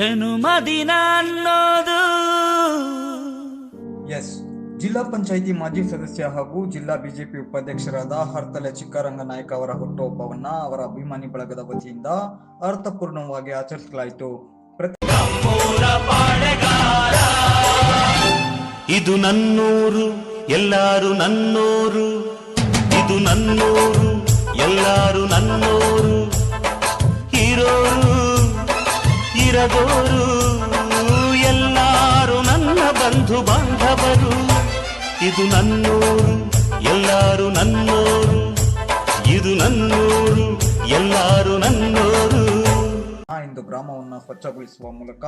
ಜನುಮದಿನ ಅನ್ನೋದು. ಎಸ್ ಜಿಲ್ಲಾ ಪಂಚಾಯಿತಿ ಮಾಜಿ ಸದಸ್ಯ ಹಾಗೂ ಜಿಲ್ಲಾ ಬಿಜೆಪಿ ಉಪಾಧ್ಯಕ್ಷರಾದ ಹರ್ತಲೆ ಚಿಕ್ಕರಂಗ ನಾಯಕ ಅವರ ಹುಟ್ಟುಹಬ್ಬವನ್ನ ಅವರ ಅಭಿಮಾನಿ ಬಳಗದ ವತಿಯಿಂದ ಅರ್ಥಪೂರ್ಣವಾಗಿ ಆಚರಿಸಲಾಯಿತು. ಇದು ನನ್ನೂರು ಎಲ್ಲಾರು ನನ್ನೂರು. ಇದು ನನ್ನೂರು ಎಲ್ಲಾರು ನನ್ನೂರು. ಇರೋರು ಇರದೋರು ಎಲ್ಲಾರು ನನ್ನ ಬಂಧು ಬಾಂಧವರು. ಇದು ನನ್ನೂರು, ಎಲ್ಲಾರು ನನ್ನೋರು. ಇದು ನನ್ನೂರು, ಎಲ್ಲಾರು ನನ್ನೋರು. ಇಂದು ಗ್ರಾಮವನ್ನು ಸ್ವಚ್ಛಗೊಳಿಸುವ ಮೂಲಕ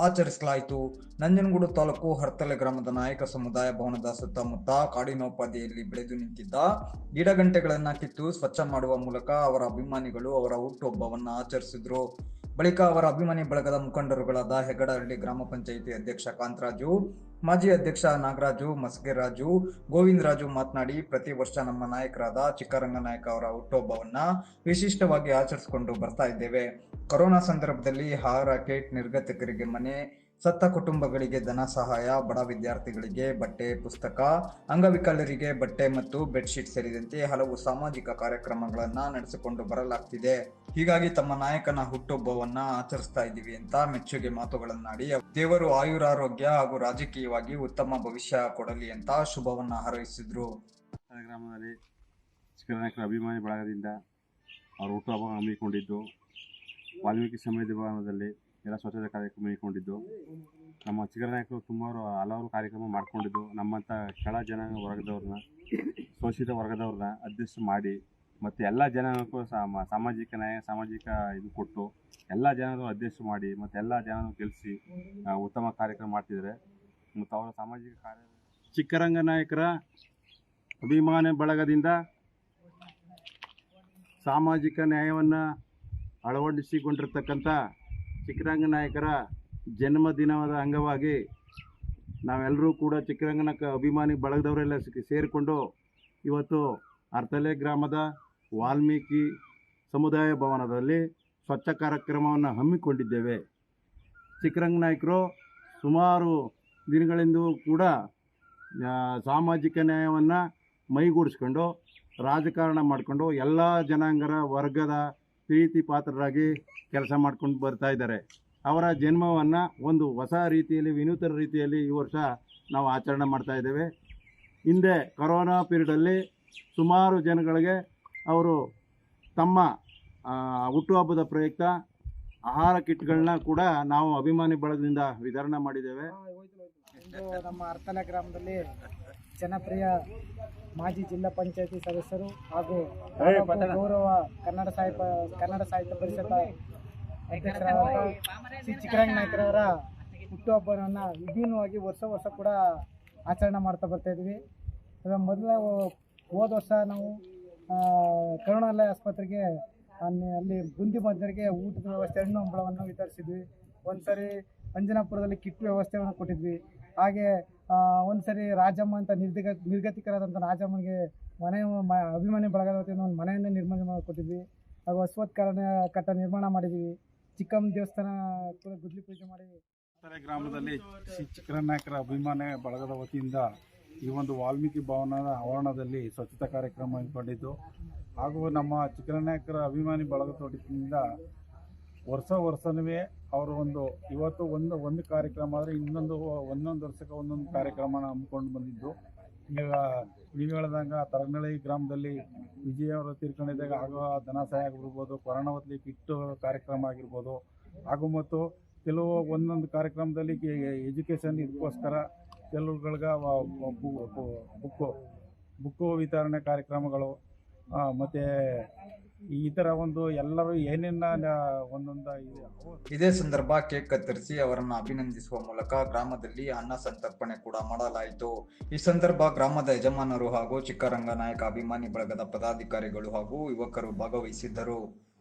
ಆಚರಿಸಲಾಯಿತು. ನಂಜನಗೂಡು ತಾಲೂಕು ಹರ್ತಲೆ ಗ್ರಾಮದ ನಾಯಕ ಸಮುದಾಯ ಭವನದ ಸುತ್ತಮುತ್ತ ಕಾಡಿನೋಪಾದಿಯಲ್ಲಿ ಬೆಳೆದು ನಿಂತಿದ್ದ ಗಿಡಗಂಟೆಗಳನ್ನು ಕಿತ್ತು ಸ್ವಚ್ಛ ಮಾಡುವ ಮೂಲಕ ಅವರ ಅಭಿಮಾನಿಗಳು ಅವರ ಹುಟ್ಟುಹಬ್ಬವನ್ನು ಆಚರಿಸಿದ್ರು. ಬಳಿಕ ಅವರ ಅಭಿಮಾನಿ ಬಳಗದ ಮುಖಂಡರುಗಳಾದ ಹೆಗಡಹಳ್ಳಿ ಗ್ರಾಮ ಪಂಚಾಯಿತಿ ಅಧ್ಯಕ್ಷ ಕಾಂತರಾಜು, ಮಾಜಿ ಅಧ್ಯಕ್ಷ ನಾಗರಾಜು, ಮಸ್ಗೆರಾಜು, ಗೋವಿಂದರಾಜು ಮಾತನಾಡಿ, ಪ್ರತಿ ವರ್ಷ ನಮ್ಮ ನಾಯಕರಾದ ಚಿಕ್ಕರಂಗ ನಾಯಕ ಅವರ ಹುಟ್ಟುಹಬ್ಬವನ್ನ ವಿಶಿಷ್ಟವಾಗಿ ಆಚರಿಸಿಕೊಂಡು ಬರ್ತಾ ಇದ್ದೇವೆ. ಕೊರೋನಾ ಸಂದರ್ಭದಲ್ಲಿ ಆಹಾರ, ಕೇಟ್, ನಿರ್ಗತಿಕರಿಗೆ ಮನೆ ಸತ್ತ ಕುಟುಂಬಗಳಿಗೆ ಧನ ಸಹಾಯ, ಬಡ ವಿದ್ಯಾರ್ಥಿಗಳಿಗೆ ಬಟ್ಟೆ, ಪುಸ್ತಕ, ಅಂಗವಿಕಲರಿಗೆ ಬಟ್ಟೆ ಮತ್ತು ಬೆಡ್ಶೀಟ್ ಸೇರಿದಂತೆ ಹಲವು ಸಾಮಾಜಿಕ ಕಾರ್ಯಕ್ರಮಗಳನ್ನು ನಡೆಸಿಕೊಂಡು ಬರಲಾಗ್ತಿದೆ. ಹೀಗಾಗಿ ತಮ್ಮ ನಾಯಕನ ಹುಟ್ಟುಹಬ್ಬವನ್ನ ಆಚರಿಸ್ತಾ ಇದ್ದೀವಿ ಅಂತ ಮೆಚ್ಚುಗೆ ಮಾತುಗಳನ್ನಾಡಿ, ದೇವರು ಆಯುರಾರೋಗ್ಯ ಹಾಗೂ ರಾಜಕೀಯವಾಗಿ ಉತ್ತಮ ಭವಿಷ್ಯ ಕೊಡಲಿ ಅಂತ ಶುಭವನ್ನ ಹಾರೈಸಿದ್ರು. ಕಾರ್ಯಕ್ರಮದಲ್ಲಿ ಚಿಕ್ಕನಾಯಕರ ಅಭಿಮಾನಿ ಬಳಗದಿಂದ ಅವರು ಹುಟ್ಟುಹಬ್ಬ ಹಮ್ಮಿಕೊಂಡಿದ್ದು, ವಾಲ್ಮೀಕಿ ಸಮಯದ ಭವನದಲ್ಲಿ ಎಲ್ಲ ಸ್ವಚ್ಛತೆ ಕಾರ್ಯಕ್ರಮ ಇಟ್ಕೊಂಡಿದ್ದು. ನಮ್ಮ ಚಿಕ್ಕನಾಯಕರು ಸುಮಾರು ಹಲವಾರು ಕಾರ್ಯಕ್ರಮ ಮಾಡಿಕೊಂಡಿದ್ದು. ನಮ್ಮಂಥ ಕೆಳ ಜನಾಂಗ ವರ್ಗದವ್ರನ್ನ, ಶೋಷಿತ ವರ್ಗದವ್ರನ್ನ ಅಧ್ಯಕ್ಷ ಮಾಡಿ ಮತ್ತು ಎಲ್ಲ ಜನಕ್ಕೂ ಸಾಮ ಸಾಮಾಜಿಕ ನ್ಯಾಯ, ಸಾಮಾಜಿಕ ಇದು ಕೊಟ್ಟು ಎಲ್ಲ ಜನರು ಅಧ್ಯಕ್ಷ ಮಾಡಿ ಮತ್ತು ಎಲ್ಲ ಜನರು ಗೆಲ್ಲಿಸಿ ಉತ್ತಮ ಕಾರ್ಯಕ್ರಮ ಮಾಡ್ತಿದ್ದಾರೆ. ಮತ್ತು ಅವರ ಸಾಮಾಜಿಕ ಕಾರ್ಯ ಚಿಕ್ಕರಂಗ ನಾಯಕರ ಅಭಿಮಾನ ಬಳಗದಿಂದ ಸಾಮಾಜಿಕ ನ್ಯಾಯವನ್ನು ಅಳವಡಿಸಿಕೊಂಡಿರ್ತಕ್ಕಂಥ ಚಿಕ್ಕರಂಗ ನಾಯಕರ ಜನ್ಮದಿನದ ಅಂಗವಾಗಿ ನಾವೆಲ್ಲರೂ ಕೂಡ ಚಿಕ್ಕರಂಗನ ಅಭಿಮಾನಿ ಬಳಗದವರೆಲ್ಲ ಸೇರಿಕೊಂಡು ಇವತ್ತು ಅರ್ತಲೆ ಗ್ರಾಮದ ವಾಲ್ಮೀಕಿ ಸಮುದಾಯ ಭವನದಲ್ಲಿ ಸ್ವಚ್ಛ ಕಾರ್ಯಕ್ರಮವನ್ನು ಹಮ್ಮಿಕೊಂಡಿದ್ದೇವೆ. ಚಿಕ್ಕರಂಗ ನಾಯಕರು ಸುಮಾರು ದಿನಗಳಿಂದ ಕೂಡ ಸಾಮಾಜಿಕ ನ್ಯಾಯವನ್ನು ಮೈಗೂಡಿಸ್ಕೊಂಡು ರಾಜಕಾರಣ ಮಾಡಿಕೊಂಡು ಎಲ್ಲ ಜನಾಂಗರ ವರ್ಗದ ಪ್ರೀತಿ ಪಾತ್ರರಾಗಿ ಕೆಲಸ ಮಾಡ್ಕೊಂಡು ಬರ್ತಾ ಇದ್ದಾರೆ. ಅವರ ಜನ್ಮವನ್ನು ಒಂದು ಹೊಸ ರೀತಿಯಲ್ಲಿ, ವಿನೂತನ ರೀತಿಯಲ್ಲಿ ಈ ವರ್ಷ ನಾವು ಆಚರಣೆ ಮಾಡ್ತಾ ಇದ್ದೇವೆ. ಹಿಂದೆ ಕೊರೋನಾ ಪೀರಿಯಡಲ್ಲಿ ಸುಮಾರು ಜನಗಳಿಗೆ ಅವರು ತಮ್ಮ ಹುಟ್ಟುಹಬ್ಬದ ಪ್ರಯುಕ್ತ ಆಹಾರ ಕಿಟ್ಗಳನ್ನ ಕೂಡ ನಾವು ಅಭಿಮಾನಿ ಬಳಗದಿಂದ ವಿತರಣೆ ಮಾಡಿದ್ದೇವೆ. ನಮ್ಮ ಅರ್ಥನ ಗ್ರಾಮದಲ್ಲಿ ಜನಪ್ರಿಯ ಮಾಜಿ ಜಿಲ್ಲಾ ಪಂಚಾಯತಿ ಸದಸ್ಯರು ಹಾಗೂ ಗೌರವ ಕನ್ನಡ ಸಾಹಿತ್ಯ ಕನ್ನಡ ಸಾಹಿತ್ಯ ಪರಿಷತ್ ಅಧ್ಯಕ್ಷರಾದ ಶ್ರೀ ಚಿಕ್ಕರಂಗ ನಾಯ್ಕರವರ ಹುಟ್ಟುಹಬ್ಬವನ್ನು ವಿಭಿನ್ನವಾಗಿ ವರ್ಷ ವರ್ಷ ಕೂಡ ಆಚರಣೆ ಮಾಡ್ತಾ ಬರ್ತಾ ಇದ್ವಿ. ಮೊದಲ ಹೋದ ವರ್ಷ ನಾವು ಕರುಣಾಲಯ ಆಸ್ಪತ್ರೆಗೆ ಅಲ್ಲಿ ಅಲ್ಲಿ ಬುಂದಿ ಮಧ್ಯರಿಗೆ ಊಟದ ವ್ಯವಸ್ಥೆ ಹಣ್ಣು ಹಂಬಳವನ್ನು ವಿತರಿಸಿದ್ವಿ. ಒಂದ್ಸರಿ ಅಂಜನಾಪುರದಲ್ಲಿ ಕಿಟ್ ವ್ಯವಸ್ಥೆಯನ್ನು ಕೊಟ್ಟಿದ್ವಿ. ಹಾಗೆ ಒಂದ್ಸರಿ ರಾಜಮ್ಮ ಅಂತ ನಿರ್ದಿಗ ನಿರ್ಗತಿಕರಾದಂಥ ರಾಜಮ್ಮನಿಗೆ ಮನೆ ಅಭಿಮಾನಿ ಬಳಗದ ವತಿಯಿಂದ ಒಂದು ಮನೆಯನ್ನೇ ನಿರ್ಮಾಣ ಮಾಡಿಕೊಟ್ಟಿದ್ವಿ. ಹಾಗೂ ಅಶ್ವತ್ಕರಣ ಕಟ್ಟ ನಿರ್ಮಾಣ ಮಾಡಿದ್ವಿ. ಚಿಕ್ಕಮ್ಮ ದೇವಸ್ಥಾನ ಕೂಡ ಗುದ್ಲಿ ಪೂಜೆ ಮಾಡಿ. ಗ್ರಾಮದಲ್ಲಿ ಶ್ರೀ ಚಿಕ್ಕರನಾಯಕರ ಅಭಿಮಾನ ಬಳಗದ ವತಿಯಿಂದ ಈ ಒಂದು ವಾಲ್ಮೀಕಿ ಭವನದ ಆವರಣದಲ್ಲಿ ಸ್ವಚ್ಛತಾ ಕಾರ್ಯಕ್ರಮ ಹಮ್ಮಿಕೊಂಡಿದ್ದು ಹಾಗೂ ನಮ್ಮ ಚಿಕ್ಕರನಾಯಕರ ಅಭಿಮಾನಿ ಬಳಗದ ವತಿಯಿಂದ ವರ್ಷ ವರ್ಷವೇ ಅವರು ಒಂದು ಇವತ್ತು ಒಂದು ಒಂದು ಕಾರ್ಯಕ್ರಮ ಆದರೆ ಇನ್ನೊಂದು ಒಂದೊಂದು ವರ್ಷಕ್ಕೆ ಒಂದೊಂದು ಕಾರ್ಯಕ್ರಮನ ಹಮ್ಮಿಕೊಂಡು ಬಂದಿದ್ದು. ಈಗ ನೀವು ಹೇಳ್ದಂಗೆ ತರಗನಳ್ಳಿ ಗ್ರಾಮದಲ್ಲಿ ವಿಜಯ್ ಅವರು ತೀರ್ಕೊಂಡಿದ್ದಾಗ ಆಗೋ ಧನಸಹಾಯ ಆಗಿರ್ಬೋದು ಕೊರೋನಾ ಹೊತ್ತಲ್ಲಿ ಕಿಟ್ಟು ಕಾರ್ಯಕ್ರಮ ಆಗಿರ್ಬೋದು. ಹಾಗೂ ಮತ್ತು ಕೆಲವು ಒಂದೊಂದು ಕಾರ್ಯಕ್ರಮದಲ್ಲಿ ಎಜುಕೇಷನ್ ಇದಕ್ಕೋಸ್ಕರ ಕೆಲವುಗಳಿಗೆ ಬುಕ್ಕು ಬುಕ್ಕು ವಿತರಣೆ ಕಾರ್ಯಕ್ರಮಗಳು ಮತ್ತೆ ಈ ತರ ಒಂದು ಎಲ್ಲರೂ ಏನೇನ ಒಂದೊಂದು ಇದೆ ಸಂದರ್ಭ ಕೇಕ್ ಕತ್ತರಿಸಿ ಅವರನ್ನು ಅಭಿನಂದಿಸುವ ಮೂಲಕ ಗ್ರಾಮದಲ್ಲಿ ಅನ್ನ ಸಂತರ್ಪಣೆ ಕೂಡ ಮಾಡಲಾಯಿತು. ಈ ಸಂದರ್ಭ ಗ್ರಾಮದ ಯಜಮಾನರು ಹಾಗೂ ಚಿಕ್ಕರಂಗ ನಾಯಕ ಅಭಿಮಾನಿ ಬಳಗದ ಪದಾಧಿಕಾರಿಗಳು ಹಾಗೂ ಯುವಕರು ಭಾಗವಹಿಸಿದ್ದರು.